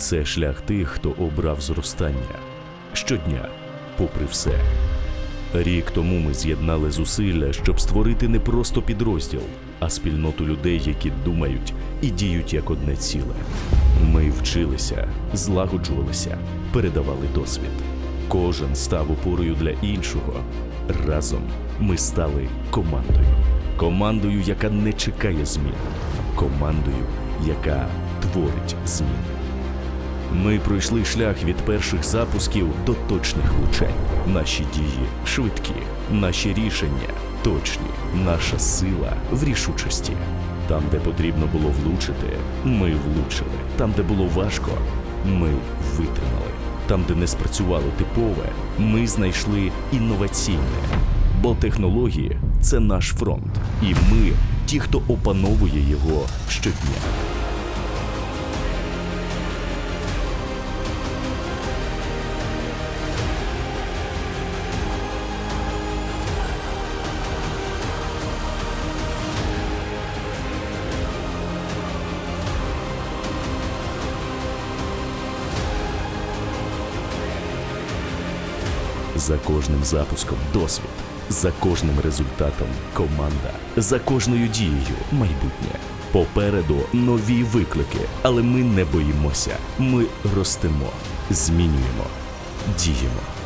Це шлях тих, хто обрав зростання щодня, попри все. Рік тому ми з'єднали зусилля, щоб створити не просто підрозділ, а спільноту людей, які думають і діють як одне ціле. Ми вчилися, злагоджувалися, передавали досвід. Кожен став опорою для іншого. Разом ми стали командою. Командою, яка не чекає змін. Командою, яка творить зміни. Ми пройшли шлях від перших запусків до точних влучень. Наші дії швидкі, наші рішення точні, наша сила в рішучості. Там, де потрібно було влучити, ми влучили. Там, де було важко, ми витримали. Там, де не спрацювало типове, ми знайшли інноваційне. Бо технології це наш фронт, і ми ті, хто опановує його щодня. За кожним запуском досвід, за кожним результатом команда, за кожною дією майбутнє. Попереду нові виклики, але ми не боїмося. Ми ростемо, змінюємо, діємо.